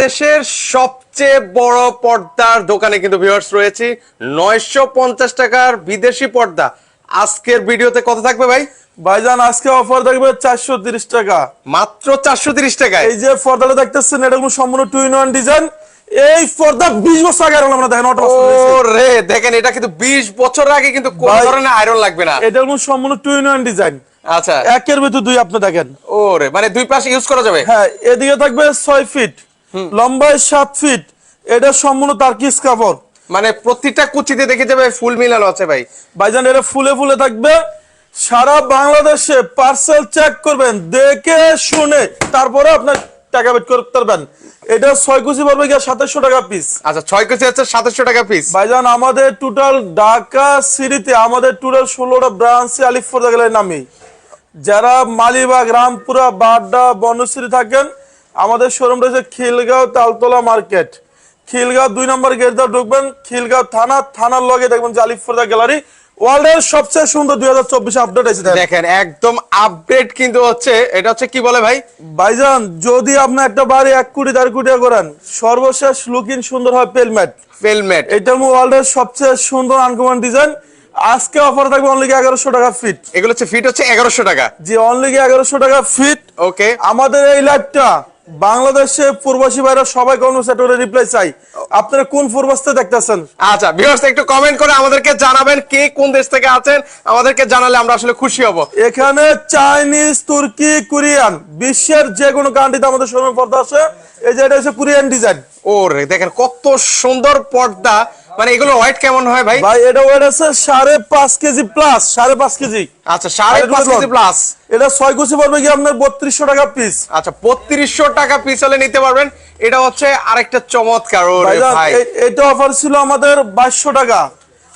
বাংলাদেশের সবচেয়ে বড় পর্দার দোকানে কিন্তু ভিউয়ার্স রয়েছি। নয়শো পঞ্চাশ টাকার বিদেশি পর্দা। আজকের ভিডিওতে কত থাকবে ভাই? ভাইজান আজকে অফার থাকবে চারশো তিরিশ টাকা। মাত্র চারশো তিরিশ টাকায়। এই যে পর্দাটা দেখতেছেন এটা কোনো সম্পূর্ণ টু ইন ওয়ান ডিজাইন এই পর্দা বিশ বছর আগে আনলাম আমরা দেখেন রে দেখেন এটা কিন্তু বিশ বছর আগে কিন্তু কোন ধরনের আয়রন লাগবে না। এটা কোনো সম্পূর্ণ টু ইন ওয়ান ডিজাইন আচ্ছা। একের ভিতর দুই আপনি দেখেন। ও রে মানে দুই পাশে ইউজ করা যাবে? হ্যাঁ এদিকে থাকবে ছয় ফিট লম্বায় সাত ফিট এটা সম্পূর্ণ তার্কিস কাপড়। মানে প্রতিটা কুচিতে দেখে যাবে ফুল মিলানো আছে ভাই। ভাইজান এটা ফুলে ফুলে থাকবে। সারা বাংলাদেশে পার্সেল চেক করবেন দেখে শুনে তারপরে আপনার টাকা বেট করতে পারবেন। এটা ছয় কুচি পড়বে গিয়ে সাতাশশো টাকা পিস আচ্ছা ছয় কুচি হচ্ছে সাতাশশো টাকা পিস ভাইজান আমাদের টোটাল ঢাকা সিটিতে আমাদের টোটাল ষোলোটা ব্রাঞ্চ আলিফুর গেলের নামে যারা মালিবাগ রামপুরা বাড্ডা বনশ্রী থাকেন আমাদের শোরুম রয়েছে খিলগাঁও তালতলা মার্কেট খিলগাঁও দুই নম্বর গেট দিয়ে ঢুকবেন খিলগাঁও থানা থানার লগে দেখবেন যে গ্যালারি ওয়ার্ল্ডের সবচেয়ে সুন্দর দুই হাজার চব্বিশে আপডেট আছে দেখেন। একদম আপডেট কিন্তু হচ্ছে এটা হচ্ছে কি বলে ভাই? ভাইজান যদি আপনি একটা বাড়ি এক কোটি দেড় কোটি করেন সর্বশেষ লুকিং সুন্দর হয় পেলমেট ফেলমেট এটা ওয়ার্ল্ডের সবচেয়ে সুন্দর আনকমন ডিজাইন আজকে অফার থাকবে অনলি এগারোশো টাকা ফিট এগুলো হচ্ছে ফিট হচ্ছে এগারোশো টাকা। অনলি এগারোশো টাকা ফিট ওকে আমাদের এই লাইভটা বাংলাদেশে প্রবাসী ভাইরা সবাই কোনো সেক্টরে রিপ্লাই চাই। আপনারা কোন প্রবাসতে দেখতেছেন? আচ্ছা ভিউয়ার্স একটু কমেন্ট করে আমাদেরকে জানাবেন কে কোন দেশ থেকে আছেন। আমাদেরকে জানালে আমরা আসলে খুশি হব। এখানে চাইনিজ তুর্কি কোরিয়ান বিশ্বের যে কোনো কান্ট্রিতে আমাদের শোরুমে পর্দা আছে। এই যে এটা হচ্ছে কোরিয়ান ডিজাইন ওরে দেখেন কত সুন্দর পর্দা। মানে এগুলো ওয়েট কেমন হয় ভাই? ভাই এটা ওয়েট আছে সাড়ে পাঁচ কেজি প্লাস সাড়ে পাঁচ কেজি। আচ্ছা সাড়ে পাঁচ কেজি প্লাস এটা ছয় কুচি পড়বে কি আপনার বত্রিশশো টাকা পিস আচ্ছা বত্রিশশো টাকা পিস হলে নিতে পারবেন। এটা হচ্ছে আরেকটা চমৎকার এটা অফার ছিল আমাদের বাইশশো টাকা।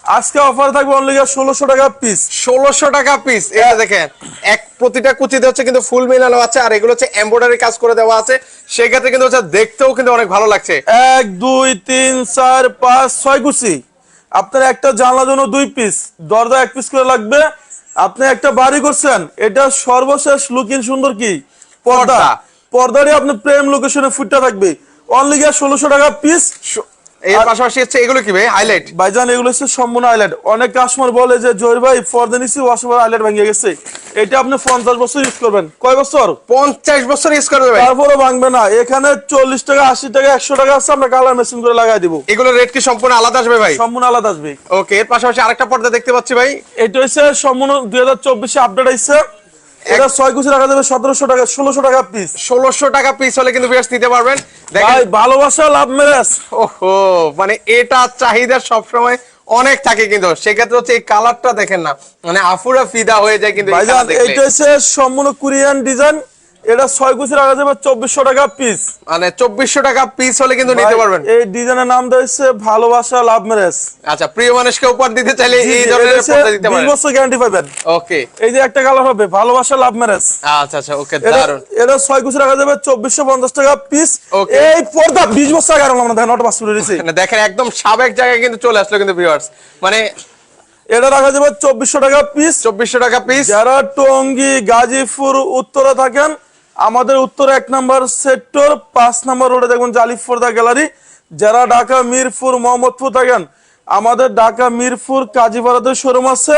আজকে অফার থাকবে অনলি ষোলোশো টাকা পিস ষোলোশো টাকা পিস এটা দেখেন এক প্রতিটা কুচিতে হচ্ছে কিন্তু ফুল মিলানো আছে আর এগুলো হচ্ছে এমব্রয়ডারি কাজ করে দেওয়া আছে। সেক্ষেত্রে কিন্তু হচ্ছে দেখতেও কিন্তু অনেক ভালো লাগছে। এক দুই তিন চার পাঁচ ছয় কুচি। আপনার একটা জানলার জন্য দুই পিস দরজা এক পিস করে লাগবে। আপনি একটা বাড়ি করছেন এটা সর্বশেষ লুকিং সুন্দর কি? পর্দা। পর্দা। পর্দারই আপনি প্রেম লোকেশনে ফুটটা থাকবে। অনলি গিয়ে ষোলোশো টাকা পিস এর পাশাপাশি হচ্ছে এগুলো কি ভাই? হাইলাইট ভাইজান এগুলো হচ্ছে সম্পূর্ণ আইল্যান্ড অনেক কাস্টমার বলে যে ভাই ওয়াশাবার আইল্যান্ড ভেঙে গেছে। এটা আপনি পঞ্চাশ বছর ইউজ করবেন। কয় বছর? পঞ্চাশ বছর ইউজ করবে ভাই। তারপরে ভাঙবে না। এখানে চল্লিশ টাকা আশি টাকা একশো টাকা আছে আমরা কালার মেশিন করে লাগাই দিব। এগুলো রেট কি সম্পূর্ণ আলাদা আসবে ভাই? সম্পূর্ণ আলাদা আসবে। ওকে এর পাশাপাশি আরেকটা পর্দা দেখতে পাচ্ছি ভাই। এটা হচ্ছে সম্পূর্ণ দুই হাজার চব্বিশে আপডেট আইছে। এটা ছয় কুচি রাখা যাবে সতেরোশো টাকা ষোলোশো টাকা পিস ষোলোশো টাকা পিস হলে কিন্তু বিয়ার্স নিতে পারবেন। ভাই ভালোবাসা লাভ ম্যারেজ ওহো মানে এটা চাহিদা সবসময় অনেক থাকে কিন্তু। সেক্ষেত্রে হচ্ছে এই কালারটা দেখেন না। মানে আফুরা ফিদা হয়ে যায় কিন্তু এই ভাইজান colour দেখলে। এটা হচ্ছে সম্পূর্ণ কোরিয়ান ডিজাইন এটা ছয় কুচি রাখা যাবে চব্বিশশো টাকা পিস মানে চব্বিশশো টাকা পিস হলে কিন্তু নিতে পারবেন। এই ডিজাইনের নাম দিয়েছে ভালোবাসা লাভ ম্যারেজ আচ্ছা প্রিয় মানুষকে উপহার দিতে চাইলে এই ধরনের পর্দা দিতে বছর গ্যারান্টি পাবেন। ওকে এই যে একটা কালার হবে ভালোবাসা লাভ ম্যারেজ আচ্ছা আচ্ছা ওকে এটা দারুণ এটা ছয় কুচি রাখা যাবে চব্বিশশো পঞ্চাশ টাকা পিস. এই পর্দা বিশ বছর আগে আমরা দেখেন অটো পাস করে দিয়েছি। মানে দেখেন একদম সাবেক জায়গায় কিন্তু চলে আসলো কিন্তু ভিউয়ার্স মানে এটা রাখা যাবে চব্বিশশো টাকা পিস চব্বিশশো টাকা পিস যারা টঙ্গী গাজীপুর উত্তরে থাকেন আমাদের উত্তর এক নম্বর সেক্টর পাঁচ নম্বর রোডে দেখবেন জালিফোর্দা গ্যালারি। যারা ঢাকা মিরপুর মোহাম্মদপুর থাকেন আমাদের ঢাকা মিরপুর কাজীপাড়াতে শোরুম আছে।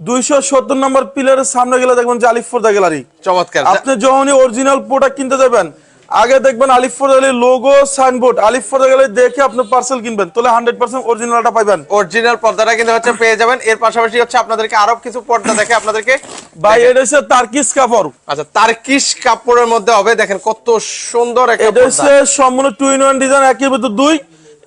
দুইশো সত্তর নম্বর পিলারের সামনে গেলে দেখবেন জালিফোর্দা গ্যালারি। চমৎকার। আপনি যখনই অরিজিনাল প্রোডাক্ট কিনতে যাবেন আগে দেখবেন আলিফোর্দা গ্যালারি লোগো সাইনবোর্ড আলিফোর্দা গ্যালারি দেখে আপনি পার্সেল কিনবেন তাহলে হান্ড্রেড পার্সেন্ট অরিজিনালটা পাবেন অরিজিনাল পর্দাটা কিন্তু হচ্ছে পেয়ে যাবেন। এর পাশাপাশি হচ্ছে আপনাদেরকে আরও কিছু পর্দা দেখে আপনাদেরকে ভাই এটা হচ্ছে তার্কিস কাপড়। আচ্ছা তার্কিশ কাপড়ের মধ্যে হবে দেখেন কত সুন্দর একটা এটা হচ্ছে সম্পূর্ণ টু ইন ওয়ান ডিজাইন একের ভিতর দুই।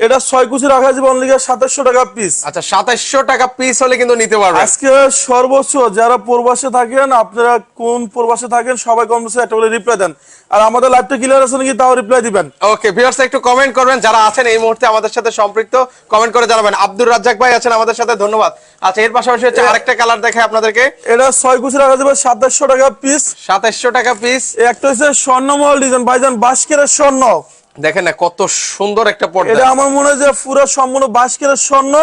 এটা ছয় কুচি রাখা যাবে অনলি সাতাশশো টাকা পিস আচ্ছা সাতাইশশো টাকা পিস হলে কিন্তু নিতে পারবেন আজকে সর্বোচ্চ যারা প্রবাসে থাকেন আপনারা কোন প্রবাসে থাকেন সবাই কমবেশি একটা করে রিপ্লাই দেন। আর আমাদের লাইভটা ক্লিয়ার আছে নাকি তাও রিপ্লাই দিবেন। ওকে ভিউয়ার্স একটু কমেন্ট করবেন যারা আছেন এই মুহূর্তে আমাদের সাথে সম্পৃক্ত কমেন্ট করে জানাবেন। আব্দুর রাজ্জাক ভাই আছেন আমাদের সাথে ধন্যবাদ। আচ্ছা এর পাশাপাশি হচ্ছে আরেকটা কালার দেখাই আপনাদেরকে। এটা ছয় কুচি রাখা যাবে সাতাশশো টাকা পিস সাতাইশশো টাকা পিস একটা হচ্ছে স্বর্ণমহল ডিজাইন ভাইজান বাস্কের স্বর্ণ। দেখেন না কত সুন্দর একটা পর্দা। এটা আমার মনে হয় যে পুরো সম্পূর্ণ বাস্কের স্বর্ণ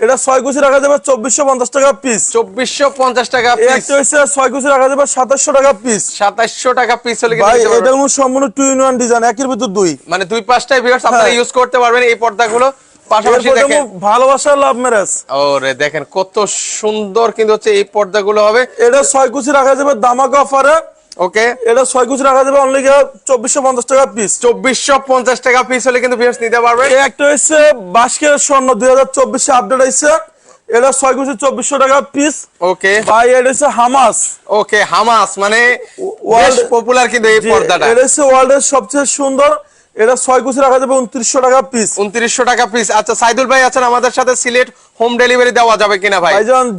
এটা ছয় কুচি রাখা যাবে চব্বিশশো পঞ্চাশ টাকা পিস চব্বিশশো পঞ্চাশ টাকা পিস হচ্ছে ছয় কুচি রাখা যাবে সাতাশশো টাকা পিস সাতাশশো টাকা পিস হলে ভাই এটা সম্পূর্ণ টু ইন ওয়ান ডিজাইন একের ভিতর দুই। মানে দুই পাঁচটাই ভিউয়ার্স আপনারা হ্যাঁ। ইউজ করতে পারবেন এই পর্দাগুলো। পাশাপাশি দেখেন। ভালোবাসা লাভ ম্যারেজ ওরে দেখেন কত সুন্দর কিন্তু হচ্ছে এই পর্দাগুলো হবে। এটা ছয় কুচি রাখা যাবে দামাকা অফারে ওকে এটা ছয় কুচি রাখা যাবে অনলি চব্বিশশো পঞ্চাশ টাকা পিস চব্বিশশো পঞ্চাশ টাকা পিস হলে কিন্তু ভিউয়ার্স নিতে পারবেন। এই একটা হচ্ছে বাস্কের স্বর্ণ দুই হাজার চব্বিশে আপডেট হয়েছে। এটা ছয় কুচি চব্বিশশো টাকা পিস ওকে ভাই এটা হচ্ছে হামাস। ওকে হামাস মানে World- পপুলার কিন্তু এই পর্দাটা। এটা হচ্ছে ওয়ার্ল্ডের সবচেয়ে সুন্দর। এটা ছয় কুচি রাখা যাবে উনত্রিশশো টাকা পিস উনত্রিশশো টাকা পিস আচ্ছা সাইদুল ভাই আছেন আমাদের সাথে। সিলেট হোম ডেলিভারি দেওয়া যাবে কিনা ভাই?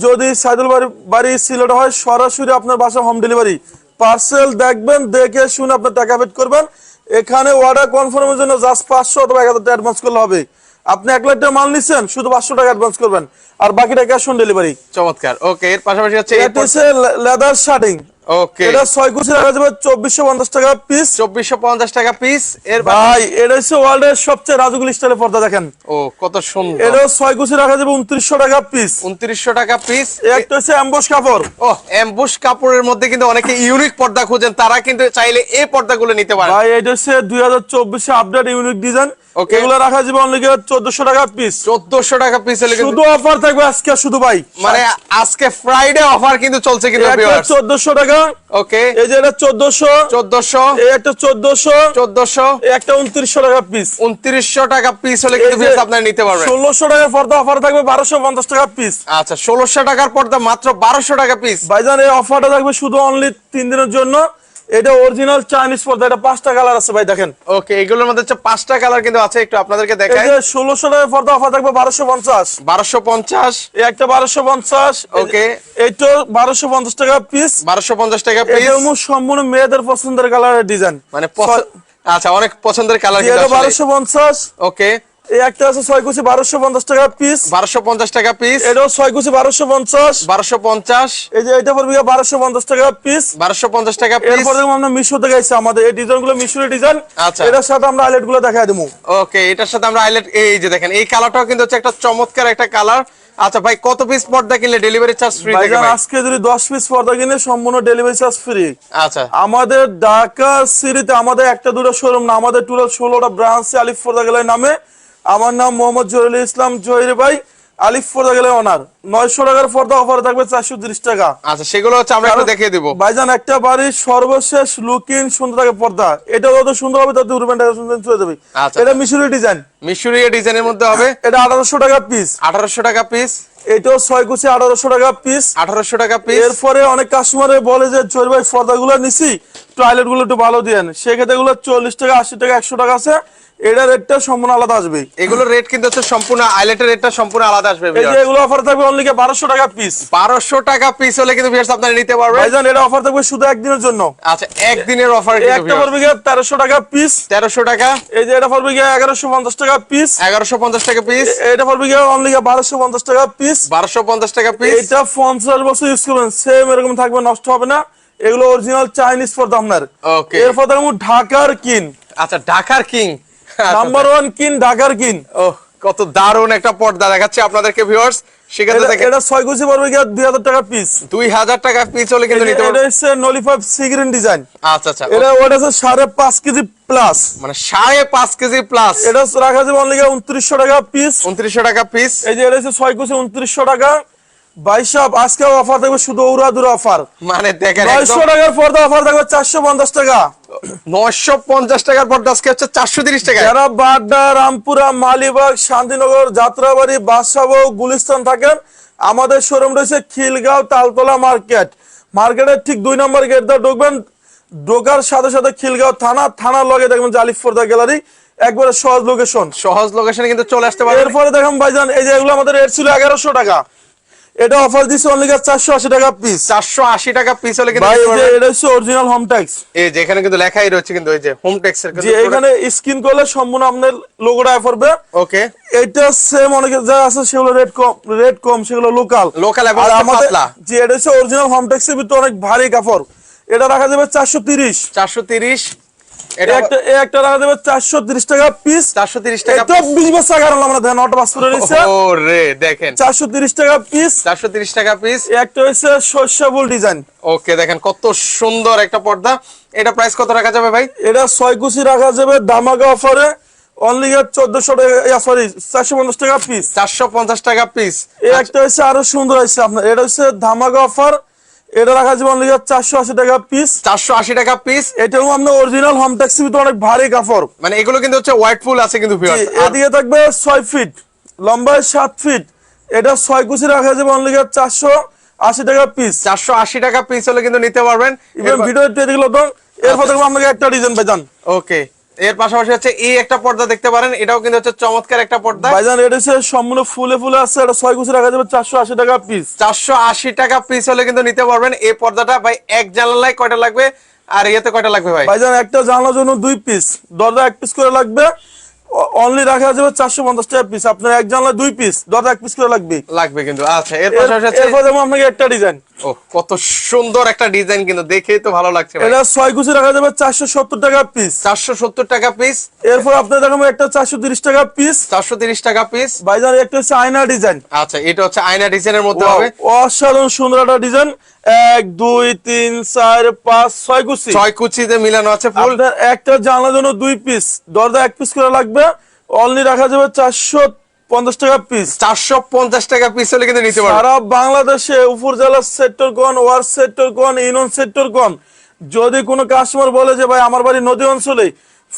যদি সাইদুল বাড়ি বাড়ি সিলেট হয় সরাসরি আপনার বাসা হোম ডেলিভারি পার্সেল দেখবেন দেখে শুনে আপনার টাকা পেড করবেন। এখানে অর্ডার কনফার্মের জন্য জাস্ট পাঁচশো অথবা এক হাজার টাকা অ্যাডভান্স করলে হবে। আপনি এক লাখ টাকা মাল নিচ্ছেন শুধু পাঁচশো টাকা অ্যাডভান্স করবেন। আর বাকিটা ক্যাশ অন ডেলিভারি চমৎকার। ওকে এর পাশাপাশি হচ্ছে লেদার শার্টিং ওকে এটা ছয় কুচি রাখা যাবে চব্বিশশো পঞ্চাশ টাকা পিস চব্বিশশো পঞ্চাশ টাকা পিস এর ভাই এটা হচ্ছে ওয়ার্ল্ডের সবচেয়ে রাজুগুল স্টাইলের পর্দা দেখেন। ও কত সুন্দর। এটা ছয় কুচি রাখা যাবে উনত্রিশশো টাকা পিস উনত্রিশশো টাকা পিস একটা হচ্ছে অ্যাম্বস কাপড়। ও এমবুশ কাপড়ের মধ্যে কিন্তু অনেকে ইউনিক পর্দা খুঁজেন তারা কিন্তু চাইলে এই পর্দাগুলো নিতে পারে ভাই এটা হচ্ছে দুই হাজার চব্বিশে আপডেট ইউনিক ডিজাইন Okay. এগুলো রাখা যাবে অনলি চোদ্দশো টাকা পিস চোদ্দশো টাকা পিস হলে শুধু অফার থাকবে আজকে শুধু ভাই। মানে আজকে ফ্রাইডে অফার কিন্তু চলছে কিন্তু চোদ্দশো টাকা। ওকে এই যে এটা চোদ্দশো। চোদ্দশো। এই একটা চোদ্দশো। চোদ্দশো। এই একটা উনত্রিশশো টাকা পিস উনত্রিশশো টাকা পিস হলে কিন্তু আপনারা নিতে পারবেন। ষোলোশো টাকা পর্দা অফার থাকবে বারোশো পঞ্চাশ টাকা পিস আচ্ছা ষোলোশো টাকার পর্দা মাত্র বারোশো টাকা পিস ভাইজান এই অফারটা থাকবে শুধু অনলি তিন দিনের জন্য। এটা অরিজিনাল চাইনিজ পর্দা এটা পাঁচটা কালার আছে ভাই দেখেন। ওকে এগুলোর মধ্যে হচ্ছে পাঁচটা কালার কিন্তু আছে একটু আপনাদেরকে দেখাই। টাকা পর্দা অফার থাকবে বারোশো পঞ্চাশ। বারোশো পঞ্চাশ। এই একটা বারোশো পঞ্চাশ। Okay. এইটা বারোশো পঞ্চাশ টাকা পিস বারোশো পঞ্চাশ টাকা পিস এটা সম্পূর্ণ মেয়েদের পছন্দের কালারের ডিজাইন মানে আচ্ছা অনেক পছন্দের কালার কিন্তু বারোশো পঞ্চাশ। ওকে এই একটা আছে ছয় কুচি বারোশো পঞ্চাশ টাকা পিস বারোশো পঞ্চাশ টাকা পিস এটাও ছয় কুচি বারোশো পঞ্চাশ। বারোশো পঞ্চাশ। এই যে এটা পড়বে বারোশো পঞ্চাশ টাকা পিস বারোশো পঞ্চাশ টাকা পিস এরপরে দেখুন আমরা মিশো থেকে আইছি আমাদের। এই ডিজাইনগুলো মিশরের ডিজাইন আচ্ছা। এটার সাথে আমরা হাইলাইটগুলো দেখাই দেবো। ওকে এটার সাথে আমরা হাইলাইট এই যে দেখেন এই কালারটাও কিন্তু হচ্ছে একটা চমৎকার একটা কালার আচ্ছা ভাই কত পিস পর্দা কিনলে ডেলিভারি চার্জ ফ্রি ভাই? আজকে যদি দশ পিস পর্দা কিনে সম্পূর্ণ ডেলিভারি চার্জ ফ্রি আচ্ছা। আমাদের ঢাকা সিটিতে আমাদের একটা দুটো শোরুম না আমাদের টোটাল ষোলোটা ব্রাঞ্চ আলিফ পর্দা গেলের নামে আমার নাম মোহাম্মদ জহিরুল ইসলাম জহির ভাই আলিফ ফোর্দা গেলে ওনার নয়শো টাকার পর্দা অফার থাকবে চারশো তিরিশ টাকা। আচ্ছা সেগুলো হচ্ছে আমরা একটু দেখিয়ে দিব। ভাইজান একটা বাড়ির সর্বশেষ লুকিং সুন্দর থাকে পর্দা। এটা যত সুন্দর হবে তত টাকা সুন্দর চলে যাবে। আচ্ছা। এটা মিশরি ডিজাইন মিশরীয় ডিজাইনের মধ্যে হবে? এটা আঠারোশো টাকা পিস আঠারোশো টাকা পিস এটাও ছয় কুচি আঠারোশো টাকা পিস আঠারোশো টাকা পিস এরপরে অনেক কাস্টমারে বলে যে জহির ভাই পর্দা গুলো নিছি। টয়লেটগুলো একটু ভালো দিয়েন সেক্ষেত্রে এগুলো চল্লিশ টাকা আশি টাকা একশো টাকা আছে। এটা রেটটা সম্পূর্ণ আলাদা আসবে। এগুলোর রেট কিন্তু হচ্ছে সম্পূর্ণ আইলেটের রেটটা সম্পূর্ণ আলাদা আসবে এই যে এগুলো অফার থাকবে অনলি বারোশো টাকা পিস বারোশো টাকা পিস হলে কিন্তু ভিউয়ার্স আপনারা নিতে পারবেন। ভাইজান এটা অফার থাকবে শুধু একদিনের জন্য। আচ্ছা একদিনের অফার কিন্তু একটা পড়বে গিয়ে তেরোশো টাকা পিস তেরোশো টাকা। এই যে এটা পড়বে গিয়ে এগারোশো পঞ্চাশ টাকা পিস এগারোশো পঞ্চাশ টাকা পিস এটা পড়বে গিয়ে অনলি বারোশো পঞ্চাশ টাকা পিস বারোশো পঞ্চাশ টাকা পিস এটা পঞ্চাশ বছর ইউজ করবেন। সেম এরকম থাকবে নষ্ট হবে না। এগুলো অরিজিনাল চাইনিজ পর্দা আপনার. এরপর দেখব ঢাকার কিন। আচ্ছা ঢাকার কিং। নাম্বার ওয়ান কিন ঢাকার কিন। ও কত দারুণ একটা পর্দা দেখাচ্ছে আপনাদেরকে ভিউয়ার্স এটা- এটা ছয় কুচি পড়বে গিয়ে দুই হাজার টাকা পিস দুই হাজার টাকা পিস হলে কিন্তু নিতে এটা পারবেন হচ্ছে নলিফাইভ সিগ্রিন ডিজাইন আচ্ছা আচ্ছা এটা ওটা হচ্ছে সাড়ে পাঁচ কেজি প্লাস মানে সাড়ে পাঁচ কেজি প্লাস এটা রাখা যাবে অনলি উনত্রিশশো টাকা পিস উনত্রিশশো টাকা পিস এই যে এটা হচ্ছে ছয় কুচি উনত্রিশশো টাকা। বাইশাপ আজকে অফার থাকবে শুধু উড়াদুরা অফার মানে দেখেন নয়শো টাকার পর্দা অফার থাকবে চারশো পঞ্চাশ টাকা। নয়শো পঞ্চাশ টাকার পর্দা আজকে হচ্ছে চারশো তিরিশ টাকা যারা বাড্ডা রামপুরা মালিবাগ শান্তিনগর যাত্রাবাড়ি বাদশাবো গুলিস্তান থাকেন আমাদের শোরুম রয়েছে খিলগাঁও তালতলা মার্কেট। মার্কেটের ঠিক দুই নম্বর গেট দিয়ে ঢুকবেন। ঢোকার সাথে সাথে খিলগাঁও থানা থানার লগে দেখবেন জালিফ ফোর্দা গ্যালারি একবারে সহজ লোকেশন সহজ লোকেশনে কিন্তু চলে আসতে পারে এরপরে দেখেন ভাইজান এই যে এগুলো আমাদের রেট ছিল এগারোশো টাকা। এটা অফার দিচ্ছে অনলি চারশো আশি টাকা পিস চারশো আশি টাকা পিস হলে কিন্তু ভাই। এটা হচ্ছে অরিজিনাল হোম ট্যাক্স এই যে এখানে কিন্তু লেখাই রয়েছে কিন্তু যে হোম এর এখানে স্ক্রিন করলে সম্পূর্ণ আপনার লোগোটা পড়বে ওকে এটা সেম অনেক যা আছে সেগুলো রেট কম রেট কম সেগুলো লোকাল Local এবং পাতলা। এটা হচ্ছে অরিজিনাল হোমটেক্সের ভিতরে অনেক ভারী কাপড়। এটা রাখা যাবে চারশো তিরিশ। চারশো তিরিশ। এটা একটা এই একটা চারশো তিরিশ টাকা পিস চারশো তিরিশ টাকা বিশ বছর কারণ আমরা দেখেন অটো বাস করে নিচ্ছে ও দেখেন। চারশো তিরিশ টাকা পিস চারশো তিরিশ টাকা পিস একটা হচ্ছে শস্যবুল ডিজাইন। ওকে দেখেন কত সুন্দর একটা পর্দা। এটা প্রাইস কত রাখা যাবে ভাই? এটা ছয় কুচি রাখা যাবে দামাগা অফারে অনলি চোদ্দশো টাকা সরি চারশো পঞ্চাশ টাকা পিস চারশো পঞ্চাশ টাকা পিস একটা হচ্ছে আরও সুন্দর হচ্ছে আপনার। এটা হচ্ছে ধামাকা অফার এটা রাখা যাবে অনলি চারশো আশি টাকা পিস চারশো আশি টাকা পিস এটা আপনার অরিজিনাল হোম ট্যাক্সি ভিতরে অনেক ভারী কাপড়। মানে এগুলো কিন্তু হচ্ছে হোয়াইট ফুল আছে কিন্তু এদিকে থাকবে ছয় ফিট লম্বায় সাত ফিট এটা ছয় কুচি রাখা যাবে অনলি চারশো আশি টাকা পিস চারশো আশি টাকা পিস হলে কিন্তু নিতে পারবেন। ভিডিও এদিকে তো এরপর দেখব আপনাকে একটা ডিজাইন পেতাম ওকে এর পাশাপাশি হচ্ছে এই একটা পর্দা দেখতে পারেন এটাও কিন্তু হচ্ছে চমৎকার একটা পর্দা। ভাইজান এটা হচ্ছে সম্পূর্ণ ফুলে ফুলে আছে এটা ছয় কুচি রাখা যাবে চারশো আশি টাকা পিস চারশো আশি টাকা পিস হলে কিন্তু নিতে পারবেন এই পর্দাটা। ভাই এক জানালায় কয়টা লাগবে? আর ইয়েতে কয়টা লাগবে ভাই? ভাইজান একটা জানালার জন্য দুই পিস দরজা এক পিস করে লাগবে। অনলি রাখা যাবে চারশো পঞ্চাশ টাকা পিস আপনার এক জানলায় দুই পিস দরজা এক পিস করে লাগবে। লাগবে কিন্তু আচ্ছা এর এরপর যেমন আপনাকে একটা ডিজাইন ও কত সুন্দর একটা ডিজাইন কিন্তু দেখেই তো ভালো লাগছে এটা ছয় কুচি রাখা যাবে চারশো সত্তর টাকা পিস চারশো সত্তর টাকা পিস এরপর আপনার দেখাবো একটা চারশো তিরিশ টাকা পিস চারশো তিরিশ টাকা পিস ভাইজান একটা হচ্ছে আয়না ডিজাইন আচ্ছা এটা হচ্ছে আয়না ডিজাইনের মধ্যে হবে। অসাধারণ সুন্দর একটা ডিজাইন এক দুই তিন চার পাঁচ ছয় কুচি। ছয় কুচিতে মিলানো আছে ফুল। একটা জানলার জন্য দুই পিস। দরজা এক পিস করে লাগবে। অনলি রাখা যাবে চারশো পঞ্চাশ টাকা পিস। চারশো পঞ্চাশ টাকা পিস হলে কিন্তু নিতে পারবেন সারা বাংলাদেশে উপজেলা সেক্টর কোন ওয়ার্ড সেক্টর কোন ইউনিয়ন সেক্টর কোন যদি কোনো কাস্টমার বলে যে ভাই আমার বাড়ি নদী অঞ্চলে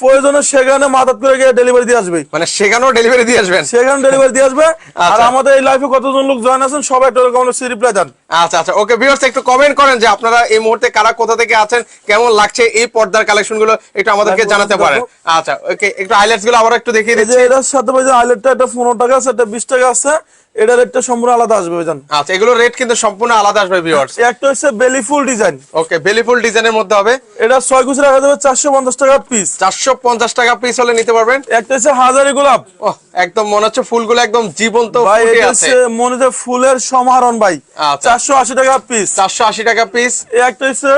প্রয়োজনে সেখানে মাথাত করে গিয়ে ডেলিভারি দিয়ে আসবে। মানে সেখানেও ডেলিভারি দিয়ে আসবেন? সেখানে ডেলিভারি দিয়ে আসবে। আর আচ্ছা। আমাদের এই লাইফে কতজন লোক জয়েন আছেন সবাই একটা কমেন্ট রিপ্লাই দেন। আচ্ছা আচ্ছা। ওকে ভিউয়ার্স একটু কমেন্ট করেন যে আপনারা এই মুহূর্তে কারা কোথা থেকে আছেন কেমন লাগছে এই পর্দার কালেকশনগুলো একটু আমাদেরকে জানাতে পারেন। আচ্ছা ওকে একটু হাইলাইটসগুলো আবার একটু দেখিয়ে দিচ্ছি। এটার সাথে ভাই আইলেটটা একটা পনেরো টাকা আছে একটা বিশ টাকা আছে। এটার রেটটা সম্পূর্ণ আলাদা আসবে ভাইজান। আচ্ছা এগুলো রেট কিন্তু সম্পূর্ণ আলাদা আসবে ভিউয়ার্স একটা হচ্ছে বেলি ফুল ডিজাইন ওকে বেলিফুল ডিজাইনের মধ্যে হবে। এটা ছয় কুচি রাখা যাবে চারশো পঞ্চাশ টাকা পিস চারশো পঞ্চাশ টাকা পিস হলে নিতে পারবেন। একটা হচ্ছে হাজারি গোলাপ। একদম মনে হচ্ছে ফুলগুলো একদম জীবন্ত ভাই ফুটে এটা আছে। হচ্ছে মনে হচ্ছে ফুলের সমারণ ভাই। আচ্ছা। চারশো আশি টাকা পিস চারশো আশি টাকা পিস একটা হচ্ছে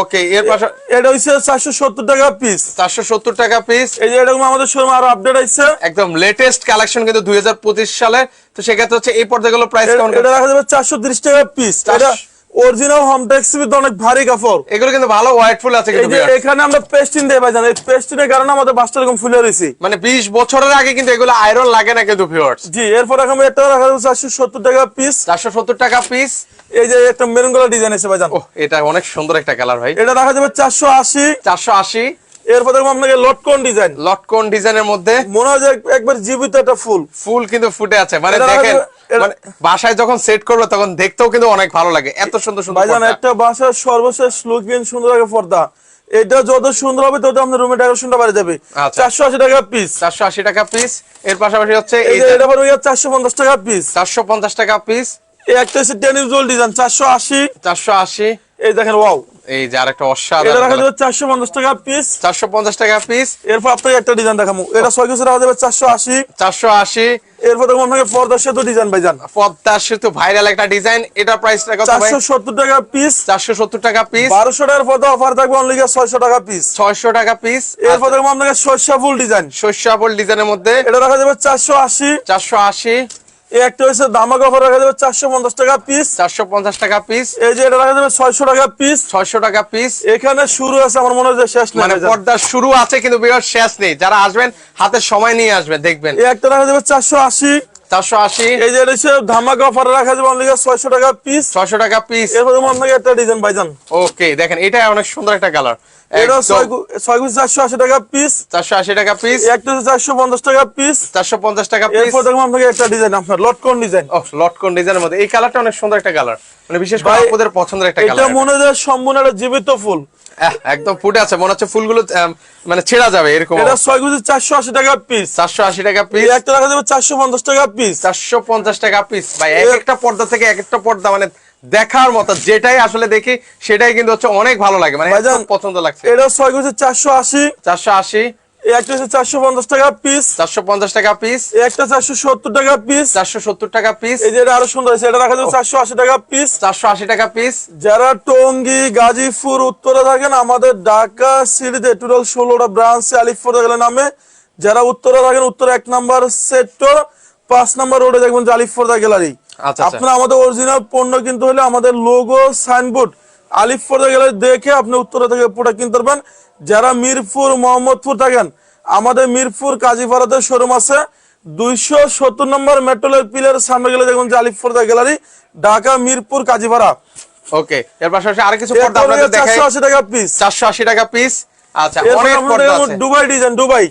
ওকে এর পাশে এটা হচ্ছে চারশো সত্তর টাকা পিস চারশো সত্তর টাকা পিস এই যে এরকম আমাদের শোরুমে আরও আপডেট আইছে। একদম লেটেস্ট কালেকশন কিন্তু দুই হাজার পঁচিশ সালে। তো সেক্ষেত্রে হচ্ছে এই পর্দাগুলো প্রাইস কেমন এটা রাখা যাবে চারশো তিরিশ টাকা পিস এটা অরিজিনাল হোম ট্যাক্স অনেক ভারী কাপড়। এগুলো কিন্তু ভালো হোয়াইট ফুল আছে কিন্তু এখানে আমরা পেস্টিন দেই ভাই জান এই পেস্টিনের কারণে আমাদের বাসটা এরকম ফুলে রয়েছে। মানে বিশ বছরের আগে কিন্তু এগুলো আয়রন লাগে না কিন্তু ভিউয়ার্স জি এরপর এখন এটা রাখা হচ্ছে চারশো সত্তর টাকা পিস চারশো সত্তর টাকা পিস এই যে একটা মেরুন কালার ডিজাইন আছে ভাই জান ও এটা অনেক সুন্দর একটা কালার ভাই। এটা রাখা যাবে চারশো আশি। চারশো আশি। এরপর দেখব আপনাকে লটকন ডিজাইন। লটকন ডিজাইনের মধ্যে মনে হয় একবার জীবিত একটা ফুল। ফুল কিন্তু ফুটে আছে। মানে দেখেন মানে বাসায় যখন সেট করবে তখন দেখতেও কিন্তু অনেক ভালো লাগে। এত সুন্দর সুন্দর ভাইজান। একটা বাসার সর্বশেষ লুকিং সুন্দর একটা পর্দা। এটা যত সুন্দর হবে তত আপনার রুমের ডেকোরেশনটা বাড়ে যাবে। আচ্ছা। চারশো আশি টাকা পিস চারশো আশি টাকা পিস এর পাশাপাশি হচ্ছে এটা পড়বে চারশো পঞ্চাশ টাকা পিস চারশো পঞ্চাশ টাকা পিস এই একটা হচ্ছে টেন ইউজুয়াল ডিজাইন চারশো আশি। চারশো আশি। এই দেখেন ওয়াও এই যে আরেকটা এটা অসাধারণ রাখা যাবে চারশো পঞ্চাশ টাকা পিস চারশো পঞ্চাশ টাকা পিস এরপর আপনাকে একটা ডিজাইন দেখাবো। এটা ছয় কিছু রাখা যাবে চারশো আশি। চারশো আশি। এরপর দেখব আপনাকে সেতু ডিজাইন পদ্মা সেতু ভাইরাল একটা ডিজাইন এটা প্রাইস কত ভাই? চারশো সত্তর টাকা পিস চারশো সত্তর টাকা পিস বারোশো টাকার পর্দা অফার থাকবে অনলি ছয়শো টাকা পিস ছয়শো টাকা পিস এরপর দেখব আপনাকে ফুল ডিজাইন শস্যাবল ডিজাইনের মধ্যে। এটা রাখা যাবে চারশো আশি। চারশো আশি। এই একটা হচ্ছে দামা অফার রাখা যাবে চারশো পঞ্চাশ টাকা পিস চারশো পঞ্চাশ টাকা পিস এই যে এটা রাখা যাবে ছয়শো টাকা পিস ছয়শো টাকা পিস এখানে শুরু আছে আমার মনে হয় যে শেষ মানে মানে পর্দার শুরু আছে কিন্তু বিরাট শেষ নেই। যারা আসবেন হাতে সময় নিয়ে আসবেন দেখবেন। এই একটা রাখা যাবে চারশো আশি। চারশো আশি। এই যে এটা হচ্ছে ধামাক অফার রাখা যাবে অনলি ছয়শো টাকা পিস ছয়শো টাকা পিস এরপর দেখব আপনাকে একটা ডিজাইন ভাইজান। ওকে দেখেন এটা অনেক সুন্দর একটা কালার এটা ছয় চারশো আশি টাকা পিস চারশো আশি টাকা পিস একটা চারশো পঞ্চাশ টাকা পিস চারশো পঞ্চাশ টাকা পিস এরপর আপনাকে একটা ডিজাইন আপনার লটকন ডিজাইন ও লটকন ডিজাইনের মধ্যে। এই কালারটা অনেক সুন্দর একটা কালার মানে বিশেষ করে আপনাদের পছন্দের একটা এটা মনে হয় সম্পূর্ণ একটা জীবিত ফুল। একদম ফুটে আছে। মনে হচ্ছে ফুলগুলো মানে ছেঁড়া যাবে এরকম এটা ছয় গুজি চারশো আশি টাকা পিস চারশো আশি টাকা পিস একটা রাখা যাবে চারশো পঞ্চাশ টাকা পিস চারশো পঞ্চাশ টাকা পিস ভাই এক একটা পর্দা থেকে এক একটা পর্দা মানে দেখার মতো যেটাই আসলে দেখি সেটাই কিন্তু হচ্ছে অনেক ভালো লাগে। মানে পছন্দ লাগছে। এটা ছয় গুজি চারশো আশি। চারশো আশি। একটা হচ্ছে চারশো পঞ্চাশ টাকা পিস চারশো পঞ্চাশ টাকা পিস একটা চারশো সত্তর টাকা পিস চারশো সত্তর টাকা পিস এই যে আরও সুন্দর আছে এটা রাখা যাবে চারশো আশি টাকা পিস চারশো আশি টাকা পিস যারা টঙ্গী গাজীপুর উত্তরে থাকেন আমাদের ঢাকা সিটিতে টোটাল ষোলোটা ব্রাঞ্চ আলিফপুর নামে। যারা উত্তরে থাকেন উত্তর এক নাম্বার সেক্টর পাঁচ নাম্বার রোডে দেখবেন যে গ্যালারি আচ্ছা, আচ্ছা। আপনারা আমাদের অরিজিনাল পণ্য কিনতে হলে আমাদের লোগো সাইনবোর্ড আলিফপর্দা গ্যালারি দেখে আপনি উত্তরে থেকে প্রোডাক্ট কিনতে পারবেন। যারা মিরপুর মোহাম্মদপুর থাকেন আমাদের মিরপুর কাজীপাড়াতে শোরুম আছে। দুইশো সত্তর নম্বর মেট্রোলের পিলের সামনে গেলে দেখুন যে the gallery Dhaka Mirpur Kazipara okay এর পাশাপাশি আর কিছু পর্দা আপনাদের দেখাই। চারশো আশি টাকা পিস চারশো আশি টাকা পিস আচ্ছা এরপর অনেক পর্দা আছে। Dubai design Dubai.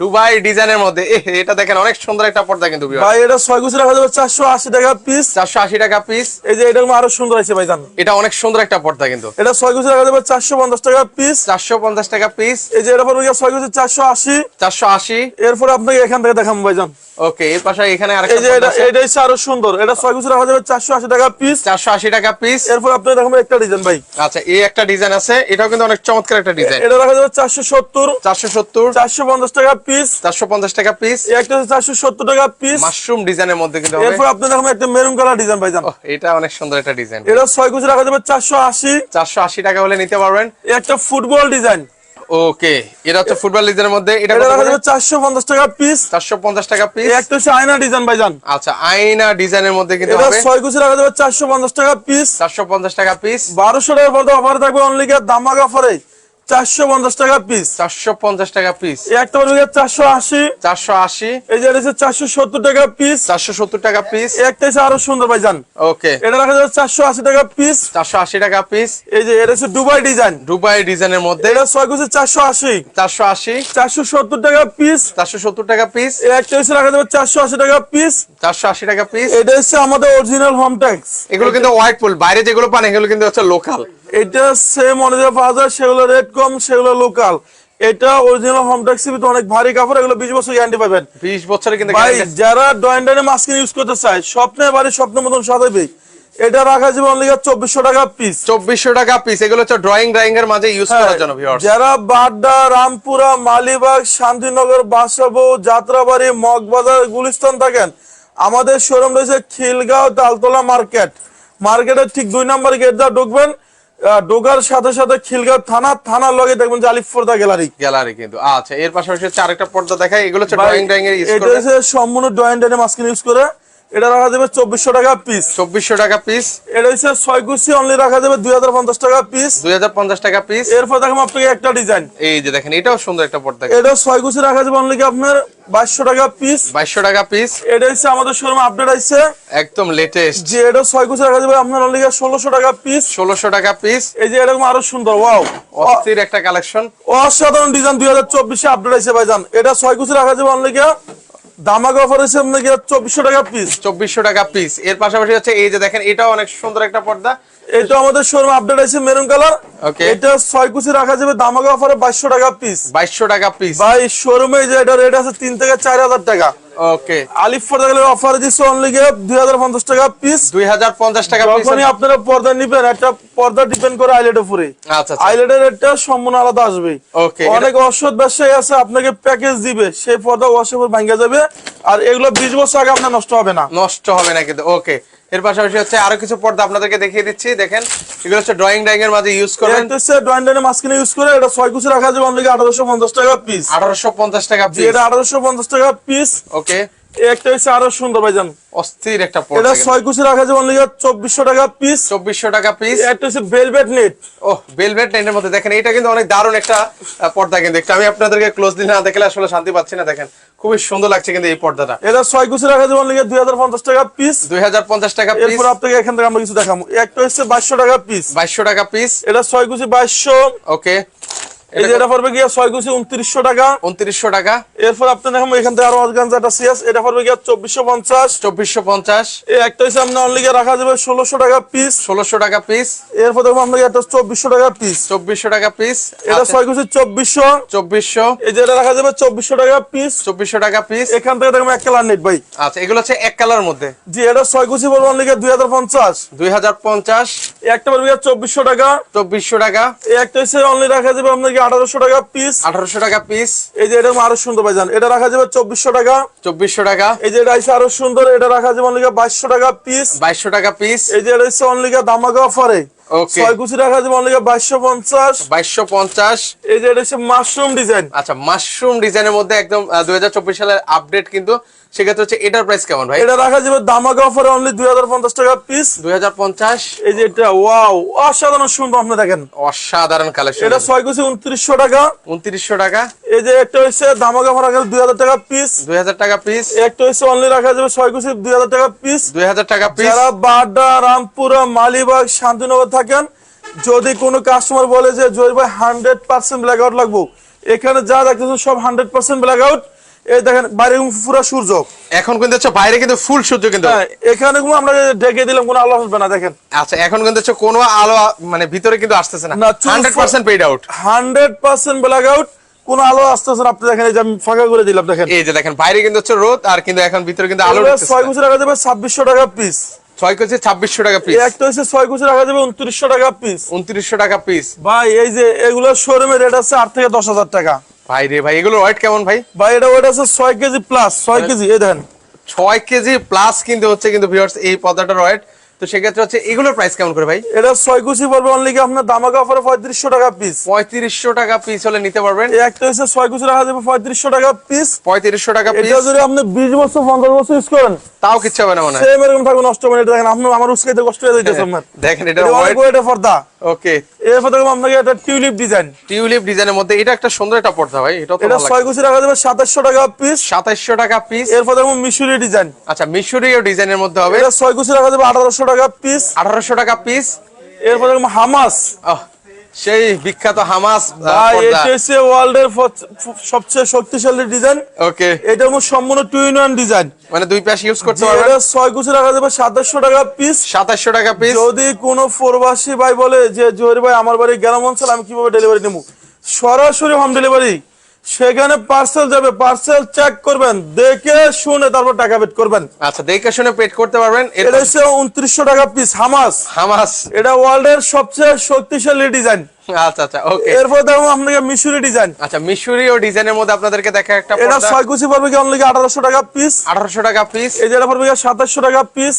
দুবাই ডিজাইনের মধ্যে। এটা দেখেন অনেক সুন্দর একটা পর্দা কিন্তু ভাই এটা ছয় গুছি রাখা যাবে চারশো আশি টাকা পিস চারশো আশি টাকা পিস এই যে এটা আরও সুন্দর আছে ভাইজান এটা অনেক সুন্দর একটা পর্দা কিন্তু। এটা ছয় গুছি রাখা যাবে চারশো পঞ্চাশ টাকা পিস চারশো পঞ্চাশ টাকা পিস এই যে এটা পড়বে গিয়ে গুছি চারশো আশি। চারশো আশি। এরপর আপনাকে এখান থেকে দেখাবো ওকে এর পাশে এখানে এই যে এটা আরও সুন্দর। এটা গুছি রাখা যাবে টাকা পিস চারশো আশি টাকা পিস এরপর আপনি দেখাবো একটা ডিজাইন ভাই। আচ্ছা এই একটা ডিজাইন আছে। এটাও কিন্তু অনেক চমৎকার একটা ডিজাইন এটা রাখা যাবে চারশো সত্তর। চারশো সত্তর। চারশো পঞ্চাশ টাকা পিস চারশো পঞ্চাশ টাকা পিস একটা হচ্ছে চারশো সত্তর টাকা পিস মাশরুম ডিজাইনের মধ্যে কিন্তু এরপর আপনি দেখাবো একটা মেরুন কালার ডিজাইন ভাইজান। এটা অনেক সুন্দর একটা ডিজাইন। এটা ছয় গুছি রাখা যাবে চারশো আশি। চারশো আশি টাকা হলে নিতে পারবেন। একটা ফুটবল ডিজাইন। ওকে এটা হচ্ছে ফুটবল ডিজাইনের মধ্যে। এটা চারশো পঞ্চাশ টাকা পিস চারশো পঞ্চাশ টাকা পিস একটা হচ্ছে আয়না ডিজাইন ভাইজান। আচ্ছা আয়না ডিজাইনের মধ্যে কিন্তু ছয় গুছি রাখা যাবে চারশো পঞ্চাশ টাকা পিস চারশো পঞ্চাশ টাকা পিস বারোশো টাকার পর্দা অফার থাকবে অনলি দামাক অফারে চারশো পঞ্চাশ টাকা পিস চারশো পঞ্চাশ টাকা পিস একটা চারশো আশি চারশো আশি এই যে চারশো সত্তর টাকা পিস চারশো সত্তর টাকা পিস একটা হচ্ছে আরও সুন্দর ওকে এটা রাখা যাবে চারশো আশি টাকা পিস চারশো আশি টাকা পিস এই যে এটা হচ্ছে দুবাই ডিজাইন দুবাই ডিজাইনের মধ্যে এটা ছয় চারশো আশি চারশো আশি চারশো সত্তর টাকা পিস চারশো সত্তর টাকা পিস একটা হচ্ছে রাখা যাবে চারশো আশি টাকা পিস চারশো আশি টাকা পিস এটা হচ্ছে আমাদের অরিজিনাল হোম ট্যাক্স এগুলো কিন্তু হোয়াইট ফুল বাইরে যেগুলো পান এগুলো কিন্তু হচ্ছে লোকাল এটা সেম অনুযায়ী পাওয়া যায় সেগুলো রেট কম সেগুলো লোকাল এটা অরিজিনাল হোম ট্যাক্সি অনেক ভারী কাপড় এগুলো বিশ বছর গ্যারান্টি পাবেন। বিশ বছরে কিন্তু ভাই যারা ডয়েন্ডারে মাস্কিন ইউজ করতে চায় স্বপ্নের বাড়ি স্বপ্নের মতন সাজাবে এটা রাখা যাবে অনলি চব্বিশশো টাকা পিস চব্বিশশো টাকা পিস এগুলো হচ্ছে ড্রয়িং ড্রয়িং এর মাঝে ইউজ করার জন্য ভিউয়ার্স যারা বাড্ডা রামপুরা মালিবাগ শান্তিনগর বাসাবো যাত্রাবাড়ি মগবাজার গুলিস্তান থাকেন আমাদের শোরুম রয়েছে খিলগাঁও তালতলা মার্কেট। মার্কেটের ঠিক দুই নম্বর গেট দা ঢুকবেন ঢোকার সাথে সাথে খিলগাঁও থানা থানার লগে দেখবেন যে আলিফুরদা গ্যালারি। গ্যালারি কিন্তু। আচ্ছা এর পাশাপাশি চার একটা পর্দা দেখায় এগুলো হচ্ছে ড্রয়িং ড্রয়িং এর ইউজ এটা করবে হচ্ছে সম্পূর্ণ ডয়েন্ট মাস্কিন ইউজ করে এটা রাখা যাবে চব্বিশশো টাকা পিস চব্বিশশো টাকা পিস এটা হচ্ছে ছয় গুছি অনলি রাখা যাবে দুই হাজার পঞ্চাশ টাকা পিস দুই হাজার পঞ্চাশ টাকা পিস এরপর দেখলাম আপনাকে একটা ডিজাইন এই যে দেখেন এটাও সুন্দর একটা পর্দা এটা ছয় গুছি রাখা যাবে অনলি আপনার বাইশশো টাকা পিস বাইশশো টাকা পিস এটা হচ্ছে আমাদের শোরুম আপডেট আছে। একদম লেটেস্ট যে এটা ছয় রাখা যাবে আপনার অনলি ষোলোশো টাকা পিস ষোলোশো টাকা পিস এই যে এরকম আরও সুন্দর ওয়াও অস্থির একটা কালেকশন অসাধারণ ডিজাইন দুই হাজার চব্বিশে আপডেট আছে ভাইজান। এটা ছয় গুছি রাখা যাবে অনলি দামাক অফার আছে আপনাকে চব্বিশশো টাকা পিস চব্বিশশো টাকা পিস এর পাশাপাশি হচ্ছে এই যে দেখেন এটাও অনেক সুন্দর একটা পর্দা। এটা আমাদের শোরুম আপডেট আছে মেরুন কালার ওকে এটা ছয় কুচি রাখা যাবে দামাগ অফারে বাইশশো টাকা পিস বাইশশো টাকা পিস ভাই শোরুমে যে এটা রেট আছে তিন থেকে চার হাজার টাকা। ওকে আলিফ পর্দা গেলে অফার দিচ্ছে অনলি টাকা পিস দুই হাজার পঞ্চাশ টাকা পিস যখনই আপনারা পর্দা নিবেন একটা পর্দা ডিপেন্ড করে আইলেট উপরে। আচ্ছা আচ্ছা। আইলেটের একটা সম্পূর্ণ আলাদা আসবে। ওকে অনেক ঔষধ ব্যবসায়ী আছে আপনাকে প্যাকেজ দিবে সেই পর্দা ওয়াশের উপর ভাঙ্গা যাবে। আর এগুলো বিশ বছর আগে আপনার নষ্ট হবে না। নষ্ট হবে না কিন্তু ওকে এর পাশাপাশি হচ্ছে আরও কিছু পর্দা আপনাদেরকে দেখিয়ে দিচ্ছি। দেখেন এগুলো হচ্ছে ড্রয়িং ডাইং এর মাঝে ইউজ করেন। এটা হচ্ছে এর মাঝখানে ইউজ করে এটা ছয় কুচি রাখা যাবে অনলি আঠারোশো পঞ্চাশ টাকা পিস আঠারোশো পঞ্চাশ টাকা পিস এটা আঠারোশো পঞ্চাশ টাকা পিস ওকে একটা হচ্ছে আরও সুন্দর ভাইজান। অস্থির একটা এটা পর্দা ছয় কুচি রাখা যাবে অনলি চব্বিশশো টাকা পিস চব্বিশশো টাকা পিস একটা হচ্ছে ভেলভেট নেট ও বেলভেট লাইনের মধ্যে দেখেন এটা কিন্তু অনেক দারুণ একটা পর্দা কিন্তু। একটু আমি আপনাদেরকে ক্লোজলি না দেখলে আসলে শান্তি পাচ্ছি না দেখেন। খুবই সুন্দর লাগছে কিন্তু এই পর্দাটা। এটা ছয় কুচি রাখা যাবে অনলি দুই হাজার পঞ্চাশ টাকা পিস দুই হাজার পঞ্চাশ টাকা পিস এরপর আপনাকে এখান থেকে আমরা কিছু দেখাবো। একটা হচ্ছে বাইশশো টাকা পিস বাইশশো টাকা পিস এটা ছয় কুচি বাইশশো। ওকে এই যে এটা পড়বে গিয়ে ছয় কুচি উনত্রিশশো টাকা। উনত্রিশশো টাকা। এরপর আপনি দেখাবো এখান থেকে আরও অর্গান একটা সিএস এটা পড়বে গিয়ে চব্বিশশো পঞ্চাশ। চব্বিশশো পঞ্চাশ। এই একটা হচ্ছে আপনার অনলি রাখা যাবে ষোলোশো টাকা পিস ষোলোশো টাকা পিস এরপর দেখব আপনাকে একটা চব্বিশশো টাকা পিস চব্বিশশো টাকা পিস এটা ছয় কুচি চব্বিশশো। চব্বিশশো। এই যে এটা রাখা যাবে চব্বিশশো টাকা পিস চব্বিশশো টাকা পিস এখান থেকে দেখব এক কালার নেট ভাই। আচ্ছা এগুলো হচ্ছে এক কালার মধ্যে। জি এটা ছয় কুচি বলব অনলি দুই হাজার পঞ্চাশ। দুই হাজার পঞ্চাশ। একটা পড়বে চব্বিশশো টাকা। চব্বিশশো টাকা। এই একটা হচ্ছে অনলি রাখা যাবে আপনাকে অনলি আঠারোশো টাকা পিস আঠারোশো টাকা পিস এই যে এটা আরও সুন্দর ভাইজান। এটা রাখা যাবে চব্বিশশো টাকা। চব্বিশশো টাকা। এই যে এটা আরও সুন্দর এটা রাখা যাবে বাইশশো টাকা পিস বাইশশো টাকা পিস এই যে এটা হচ্ছে দামাগা অফারে। মাশরুম ডিজাইন আচ্ছা মাশরুম ডিজাইনের মধ্যে একদম দুই হাজার চব্বিশ সালের আপডেট কিন্তু সেক্ষেত্রে হচ্ছে এটার প্রাইস কেমন ভাই? এটা রাখা যাবে দামাগা অফারে অনলি দুই হাজার পঞ্চাশ টাকা পিস দুই হাজার পঞ্চাশ? এই যে এটা ওয়াও অসাধারণ সুন্দর আপনি দেখেন। অসাধারণ কালেকশন এটা ছয় কুচি উনত্রিশশো টাকা। উনত্রিশশো টাকা? এই যে একটা হচ্ছে দামাগা অফার রাখা দুই হাজার টাকা পিস দুই হাজার টাকা পিস একটা হচ্ছে অনলি রাখা যাবে ছয় কুচি দুই হাজার টাকা পিস দুই হাজার টাকা পিস যারা বাড্ডা রামপুরা মালিবাগ শান্তিনগর থাকেন যদি কোনো কাস্টমার বলে যে জয় ভাই হান্ড্রেড পার্সেন্ট ব্ল্যাক আউট লাগবো। এখানে যা দেখতেছেন সব হান্ড্রেড পার্সেন্ট ব্ল্যাক আউট এই দেখেন বাইরে পুরো সূর্য। এখন কিন্তু হচ্ছে বাইরে কিন্তু ফুল সূর্য কিন্তু। হ্যাঁ, এখানে আমরা ডেকে দিলাম কোনো আলো আসবে না দেখেন। আচ্ছা এখন কিন্তু হচ্ছে কোনো আলো মানে ভিতরে কিন্তু আসতেছে না। আউট ব্ল্যাক আউট কোনো আলো আসতেছে না। আপনি দেখেন এই যে আমি ফাঁকা করে দিলাম দেখেন। এই যে দেখেন বাইরে কিন্তু হচ্ছে রোদ আর কিন্তু এখন ভিতরে কিন্তু আলো ঢুকতেছে। কুচি ছাব্বিশশো টাকা পিস ছয় কেজি ছাব্বিশশো টাকা পিস একটা হচ্ছে ছয় কুচি রাখা যাবে উনত্রিশশো টাকা পিস উনত্রিশশো টাকা পিস ভাই এই যে এগুলো শোরুমের রেট আছে আট থেকে দশ হাজার টাকা। ভাই রে ভাই এগুলো ওয়েট কেমন ভাই? ভাই এটা ওটা আছে ছয় কেজি প্লাস ছয় কেজি এই দেখেন। ছয় কেজি প্লাস কিন্তু হচ্ছে কিন্তু ভিউয়ার্স এই পদাটার ওয়েট তো সেক্ষেত্রে হচ্ছে এগুলোর প্রাইস কেমন করে ভাই? এটা ছয় কুচি পড়বে অনলি কি আপনার দামাকা অফারে পঁয়ত্রিশশো টাকা পিস পঁয়ত্রিশশো টাকা পিস হলে নিতে পারবেন। একটা হচ্ছে ছয় কুচি রাখা যাবে পঁয়ত্রিশশো টাকা পিস পঁয়ত্রিশশো টাকা পিস এটা যদি আপনি বিশ বছর পঞ্চাশ বছর ইউজ করেন তাও কিচ্ছু হবে না মনে হয়। সেম এরকম থাকবে নষ্ট হবে। এটা দেখেন আপনার আমার উস্কাইতে কষ্ট হয়ে যাইতেছে আপনার। দেখেন এটা এটা ওয়েট পর্দা। ওকে এরপর দেখুন আপনাকে একটা টিউলিপ ডিজাইন। টিউলিপ ডিজাইনের মধ্যে এটা একটা সুন্দর একটা পর্দা ভাই এটা এটা ছয় কুচি টাকা যাবে সাতাশশো টাকা পিস সাতাশশো টাকা পিস এরপর দেখুন মিশরি ডিজাইন। আচ্ছা মিশরীয় ডিজাইনের মধ্যে হবে। এটা ছয় কুচি টাকা যাবে আঠারোশো টাকা পিস আঠারোশো টাকা পিস এরপর দেখুন হামাস। সেই বিখ্যাত হামাস এটা এর ওয়ার্ল্ডের সবচেয়ে শক্তিশালী ডিজাইন। ওকে এটা মোট সম্পূর্ণ টু ইন ওয়ান ডিজাইন। মানে দুই পাশ ইউজ করতে পারবেন? এটা ছয় কুচি রাখা যাবে সাতাশশো টাকা পিস সাতাশশো টাকা পিস যদি কোনো প্রবাসী ভাই বলে যে জহির ভাই আমার বাড়ি গ্রাম অঞ্চল আমি কীভাবে ডেলিভারি নেব? সরাসরি হোম ডেলিভারি সেখানে পার্সেল যাবে পার্সেল চেক করবেন দেখে শুনে তারপর টাকা পেড করবেন। আচ্ছা দেখে শুনে পেড করতে পারবেন। এটা হচ্ছে উনত্রিশশো টাকা পিস হামাস হামাস এটা ওয়ার্ল্ড এর সবচেয়ে শক্তিশালী ডিজাইন আচ্ছা আচ্ছা ওকে এরপর দেখো আপনাকে মিশরি ডিজাইন আচ্ছা ডিজাইনের মধ্যে আপনাদেরকে দেখা একটা এটা ছয় কুচি পড়বে কি অনলি আঠারোশো টাকা পিস আঠারোশো টাকা পিস এই যেটা পড়বে টাকা পিস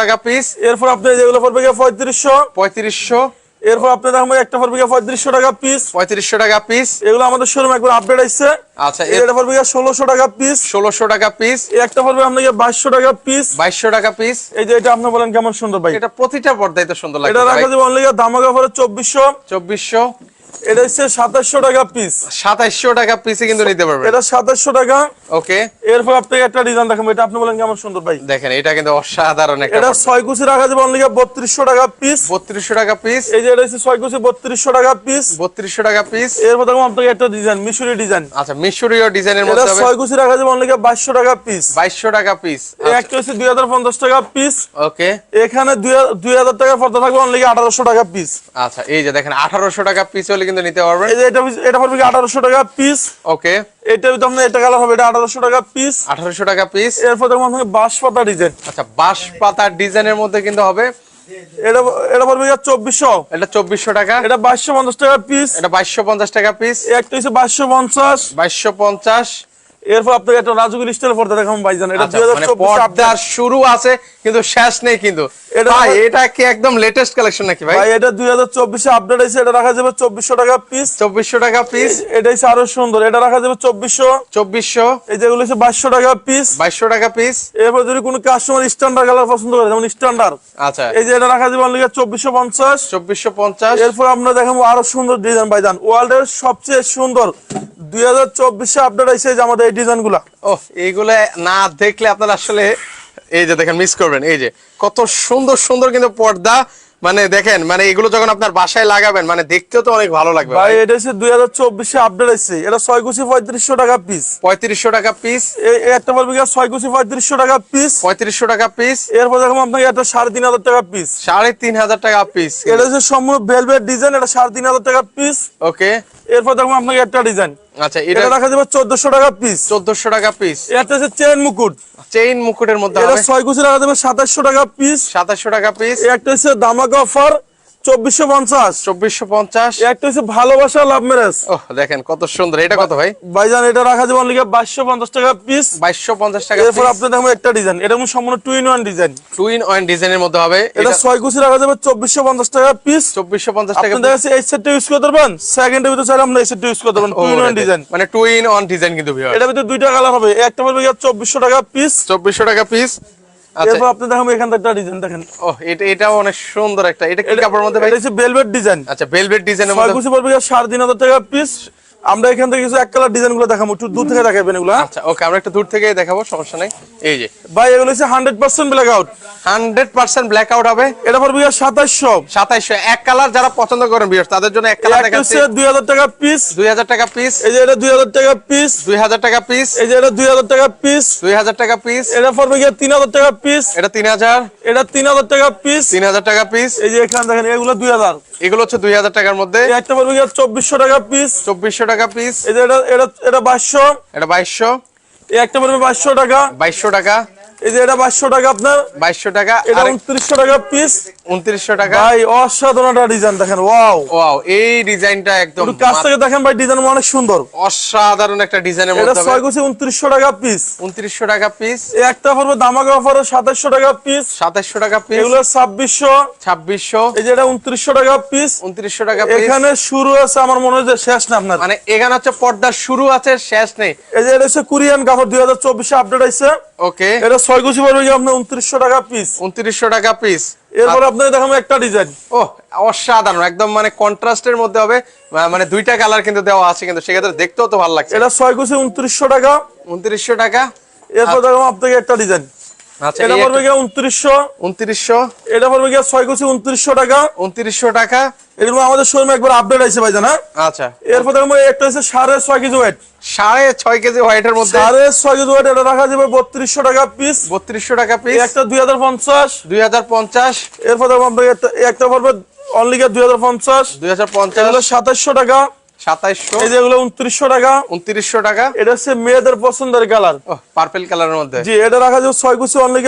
টাকা পিস এরপর আপনি যেগুলো পড়বে গিয়ে পঁয়ত্রিশশো? পঁয়ত্রিশশো। এরপর আপনাদের একটা ফর বিঘা পঁয়ত্রিশশো টাকা পিস পঁয়ত্রিশশো টাকা পিস এগুলো আমাদের শোরুম একবার আপডেট আসছে। আচ্ছা এটা ফর বিঘা ষোলোশো টাকা পিস ষোলোশো টাকা পিস একটা ফর আপনাকে বাইশশো টাকা পিস বাইশশো টাকা পিস এই যে এটা আপনি বলেন কেমন সুন্দর ভাই। এটা প্রতিটা পর্দায় তো সুন্দর এটা রাখা লাগে যাবে অনলি দামাগা চব্বিশশো। চব্বিশশো। এটা হচ্ছে সাতাশশো টাকা পিস সাতাইশশো টাকা পিসে কিন্তু নিতে পারবেন। এটা সাতাশশো টাকা। ওকে। এরপর আপনাকে একটা ডিজাইন দেখাবো। এটা আপনি বলেন কেমন সুন্দর ভাই। দেখেন এটা কিন্তু অসাধারণ একটা এটা ছয় কুচি রাখা যাবে অনলি বত্রিশশো টাকা পিস বত্রিশশো টাকা পিস এই যে এটা হচ্ছে ছয় কুচি বত্রিশশো টাকা পিস বত্রিশশো টাকা পিস এরপর আপনাকে একটা ডিজাইন মিশরি ডিজাইন আচ্ছা মিশরীয় ডিজাইনের মধ্যে ছয় কুচি রাখা যাবে অনলি বাইশশো টাকা পিস বাইশশো টাকা পিস একটা হচ্ছে দুই হাজার পঞ্চাশ টাকা পিস ওকে। এখানে দুই হাজার টাকা পর্দা থাকবে অনলি আঠারোশো টাকা পিস আচ্ছা এই যে দেখেন আঠারোশো টাকা পিস হলে কিন্তু নিতে পারবেন। এই যে এটা এটা পড়বে আঠারোশো টাকা পিস ওকে এটা তো আপনার এটা কালার হবে এটা আঠারোশো টাকা পিস আঠারোশো টাকা পিস এরপর দেখুন আপনাকে বাঁশ পাতা ডিজাইন আচ্ছা বাঁশ পাতার ডিজাইনের মধ্যে কিন্তু হবে। এটা এটা পড়বে চব্বিশশো? এটা চব্বিশশো টাকা। এটা বাইশশো পঞ্চাশ টাকা পিস এটা বাইশশো পঞ্চাশ টাকা পিস একটা হচ্ছে বাইশশো পঞ্চাশ। বাইশশো পঞ্চাশ। এরপর আপনাকে একটা রাজুগুল স্টাইল পর্দা দেখাম ভাইজান। এটা আচ্ছা, দুই হাজার মানে শুরু আছে কিন্তু শেষ নেই কিন্তু। এটা- এটা কি একদম লেটেস্ট কালেকশন নাকি ভাই? ভাই এটা দুই হাজার আপডেট আছে এটা রাখা যাবে চব্বিশশো টাকা পিস চব্বিশশো টাকা পিস এটা আরও সুন্দর এটা রাখা যাবে চব্বিশশো। চব্বিশশো। এই যেগুলো হচ্ছে বাইশশো টাকা পিস বাইশশো টাকা পিস এরপর যদি কোনো কাস্টমার স্ট্যান্ডার্ড কালার পছন্দ করে যেমন স্ট্যান্ডার্ড আচ্ছা। এই যে এটা রাখা যাবে অনলি চব্বিশশো পঞ্চাশ। চব্বিশশো পঞ্চাশ। এরপর আমরা দেখাবো আরও সুন্দর ডিজাইন ভাইজান ওয়ার্ল্ডের সবচেয়ে সুন্দর দুই হাজার চব্বিশে আপডেট আছে যে আমাদের এই ডিজাইনগুলা। ও এইগুলো না দেখলে আপনারা আসলে এই যে দেখেন মিস করবেন এই যে। কত সুন্দর সুন্দর কিন্তু পর্দা। মানে দেখেন মানে এগুলো যখন আপনার বাসায় লাগাবেন মানে দেখতেও তো অনেক ভালো লাগবে ভাই এটা হচ্ছে দুই হাজার চব্বিশে আপডেট আছে এটা ছয় কুচি পঁয়ত্রিশশো টাকা পিস পঁয়ত্রিশশো টাকা পিস একটা বলবে ছয় কুচি পঁয়ত্রিশশো টাকা পিস পঁয়ত্রিশশো টাকা পিস এরপর দেখো আপনাকে একটা সাড়ে তিন হাজার টাকা পিস সাড়ে তিন হাজার টাকা পিস এটা হচ্ছে সম্পূর্ণ ভেলভেট ডিজাইন এটা সাড়ে তিন হাজার টাকা পিস ওকে এরপর দেখো আপনাকে একটা ডিজাইন আচ্ছা এটা রাখা যাবে চোদ্দশো টাকা পিস চোদ্দশো টাকা পিস এটা হচ্ছে চেন মুকুট। চেইন মুকুটের মধ্যে এটা ছয় কুচি রাখা যাবে সাতাশশো টাকা পিস সাতাশশো টাকা পিস একটা হচ্ছে দামাকা অফার চব্বিশশো পঞ্চাশ। চব্বিশশো পঞ্চাশ। একটা হচ্ছে ভালোবাসা লাভ ম্যারেজ দেখেন কত সুন্দর। এটা কত ভাই? ভাইজান এটা রাখা যাবে অনলি বাইশশো পঞ্চাশ টাকা পিস বাইশশো পঞ্চাশ টাকা এরপর আপনি দেখবেন একটা ডিজাইন এটা সম্পূর্ণ two in one design two in one ডিজাইনের মধ্যে হবে। এটা ছয় কুচি রাখা যাবে চব্বিশশো পঞ্চাশ টাকা পিস চব্বিশশো পঞ্চাশ টাকা দেখা যাচ্ছে এই সেটটা ইউজ করতে পারবেন? সেকেন্ডের ভিতরে চাইলে আপনি এই সেটটা ইউজ করতে পারবেন টু ইন ওয়ান ডিজাইন মানে টু ইন ওয়ান ডিজাইন কিন্তু। এটার ভিতরে দুইটা কালার হবে। একটা পড়বে চব্বিশশো টাকা পিস চব্বিশশো টাকা পিস এরপর আপনি দেখেন এখান থেকে একটা ডিজাইন দেখেন। ও এটা এটাও অনেক সুন্দর একটা এটা কি কাপড়ের মধ্যে ভাই? এটা হচ্ছে বেলভেট ডিজাইন আচ্ছা ভেলভেট ডিজাইনের মধ্যে কুচি পড়বে সাড়ে তিন হাজার টাকা পিস আমরা এখান থেকে কিছু এক কালার ডিজাইনগুলো দেখাবো একটু দূর থেকে দেখাবেন এগুলো হ্যাঁ? আচ্ছা ওকে আমরা একটু দূর থেকে দেখাবো সমস্যা নেই। এই যে। ভাই এগুলো হচ্ছে hundred percent blackout hundred percent blackout হবে। এটা পড়বে সাতাশশো সাতাইশশো। এক কালার যারা পছন্দ করেন বিয়ার তাদের জন্য এক কালার দেখাচ্ছি। দুই হাজার টাকা পিস দুই হাজার টাকা পিস এই যে এটা দুই হাজার টাকা পিস দুই হাজার টাকা পিস এই যে এটা দুই হাজার টাকা পিস দুই হাজার টাকা পিস এটা পড়বে গিয়ে তিন হাজার টাকা পিস এটা তিন হাজার। এটা তিন হাজার টাকা পিস তিন হাজার টাকা পিস এই যে এখানে দেখেন এগুলো দুই হাজার। এগুলো হচ্ছে দুই হাজার টাকার মধ্যে। একটা চব্বিশশো টাকা পিস চব্বিশশো টাকা পিস এটা এটা এটা বাইশশো। এটা বাইশশো। এক একটা পড়বে বাইশশো টাকা। বাইশশো টাকা। এই যে এটা বাইশশো টাকা আপনার? বাইশশো টাকা এটা আর উনত্রিশশো টাকা পিস উনত্রিশশো টাকা। ভাই অসাধারণ একটা ডিজাইন দেখেন ওয়াও ওয়াও এই ডিজাইনটা একদম একটু কাছ থেকে দেখেন ভাই ডিজাইন অনেক সুন্দর। অসাধারণ একটা ডিজাইনের এটা টাকা পিস টাকা পিস এই একটা পড়বে দামাকা অফারে সাতাশশো টাকা পিস সাতাশশো টাকা পিস এগুলো ছাব্বিশশো। ছাব্বিশশো। এই যে এটা উনত্রিশশো টাকা পিস উনত্রিশশো টাকা পিস এখানে শুরু আছে আমার মনে হয় যে শেষ না আপনার। মানে এখানে হচ্ছে পর্দার শুরু আছে শেষ নেই। এই যে এটা হচ্ছে কোরিয়ান কাপড় দুই হাজার চব্বিশে আপডেট আছে ওকে এটা ছয় কুচি পড়বে আপনার উনত্রিশশো টাকা পিস উনত্রিশশো টাকা পিস এরপর আপনাকে দেখাবো একটা ডিজাইন ও অসাধারণ। একদম মানে কন্ট্রাস্টের মধ্যে হবে। মানে দুইটা কালার কিন্তু দেওয়া আছে কিন্তু সেক্ষেত্রে দেখতেও তো ভালো লাগছে। এটা ছয় কুচি উনত্রিশশো টাকা। উনত্রিশশো টাকা। এরপর দেখাবো আপনাকে একটা ডিজাইন এটা পড়বে গিয়ে উনত্রিশশো। উনত্রিশশো। এটা পড়বে গিয়ে ছয় কুচি উনত্রিশশো টাকা। উনত্রিশশো টাকা। এরকম আমাদের শোরুমে একবার আপডেট আছে ভাই জানা আচ্ছা। এরপর একটা হচ্ছে সাড়ে ছয় কেজি ওয়েট সাড়ে ছয় কেজি হোয়াইটের মধ্যে। সাড়ে ছয় কেজি ওয়েট এটা রাখা যাবে বত্রিশশো টাকা পিস বত্রিশশো টাকা পিস একটা দুই হাজার পঞ্চাশ। দুই হাজার পঞ্চাশ। এরপর একটা- পড়বে অনলি দুই হাজার পঞ্চাশ। দুই হাজার পঞ্চাশ। সাতাশশো টাকা। সাতাইশশো। এই যে উনত্রিশশো টাকা। উনত্রিশশো টাকা। এটা হচ্ছে মেয়েদের পছন্দের কালার। পার্পেল কালারের মধ্যে। জি এটা রাখা যাবে ছয় কুচি অনলি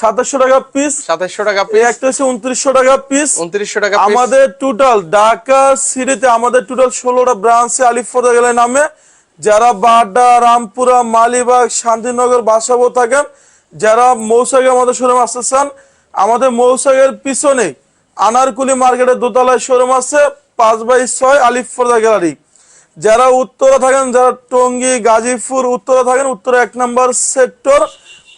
সাতাশশো টাকা পিস সাতাইশশো টাকা পিস একটা হচ্ছে উনত্রিশশো টাকা পিস উনত্রিশশো টাকা আমাদের টোটাল ঢাকা সিটিতে আমাদের টোটাল ষোলোটা ব্রাঞ্চে আলিফর্দা গেলে নামে। যারা বাড্ডা রামপুরা মালিবাগ শান্তিনগর বাসাবো থাকেন যারা মৌসাগে আমাদের শোরুম আসতে চান আমাদের মৌসাগের পিছনে আনারকুলি মার্কেটের দোতলায় শোরুম আছে। পাঁচ বাই ছয় আলিফর্দা গ্যালারি। যারা উত্তরা থাকেন, যারা টঙ্গী, গাজীপুর উত্তরা থাকেন, উত্তরা এক নম্বর সেক্টর,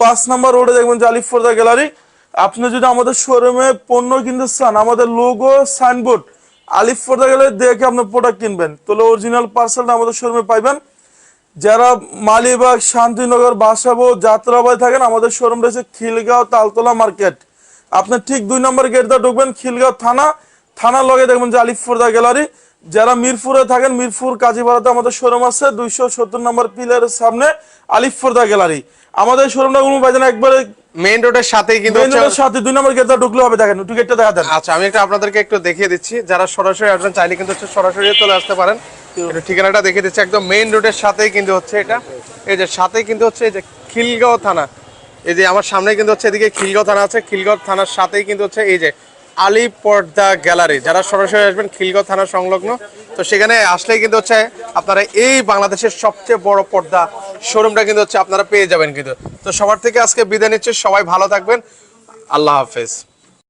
পাঁচ নম্বর রোডে দেখবেন যে আলিফর্দা গ্যালারি। আপনি যদি আমাদের শোরুমে পণ্য কিনতে চান, আমাদের লোগো, সাইনবোর্ড আলিফর্দা গ্যালারি দেখে আপনি প্রোডাক্ট কিনবেন। তাহলে অরিজিনাল পার্সেলটা আমাদের শোরুমে পাইবেন। যারা মালিবাগ, শান্তিনগর, বাসাবো যাত্রাবাড়ি থাকেন, আমাদের শোরুম রয়েছে খিলগাঁও তালতলা মার্কেট। আপনি ঠিক দুই নম্বর গেট দিয়ে ঢুকবেন, খিলগাঁও থানা। থানার লগে দেখবেন যে আলিফুরদা গ্যালারি যারা মিরপুরে থাকেন মিরপুর কাজীপাড়াতে আমাদের শোরুম আছে দুইশো সত্তর নম্বর পিলারের সামনে আলিফুরদা গ্যালারি। আমাদের শোরুমটা কোনো বাজে না একবারে মেইন রোডের সাথেই কিন্তু road এর সাথে দুই নম্বর গেট দিয়ে ঢুকলে হবে দেখেন একটু গেটটা দেখা দেন। আচ্ছা আমি একটু আপনাদেরকে একটু দেখিয়ে দিচ্ছি। যারা সরাসরি আসবেন চাইলে কিন্তু হচ্ছে সরাসরি চলে আসতে পারেন। ঠিকানাটা দেখিয়ে দিচ্ছি। একদম মেইন রোডের সাথেই কিন্তু হচ্ছে এটা। এই যে সাথেই কিন্তু হচ্ছে এই যে খিলগাঁও থানা। এই যে আমার সামনে কিন্তু হচ্ছে এদিকে খিলগাঁও থানা আছে। খিলগাঁও থানার সাথেই কিন্তু হচ্ছে এই যে আলী পর্দা গ্যালারি। যারা সরাসরি আসবেন, খিলগাঁও থানা সংলগ্ন, তো সেখানে আসলেই কিন্তু হচ্ছে আপনারা এই বাংলাদেশের সবচেয়ে বড় পর্দা শোরুমটা কিন্তু হচ্ছে আপনারা পেয়ে যাবেন কিন্তু। তো সবার থেকে আজকে বিদায় নিচ্ছে, সবাই ভালো থাকবেন। আল্লাহ হাফেজ।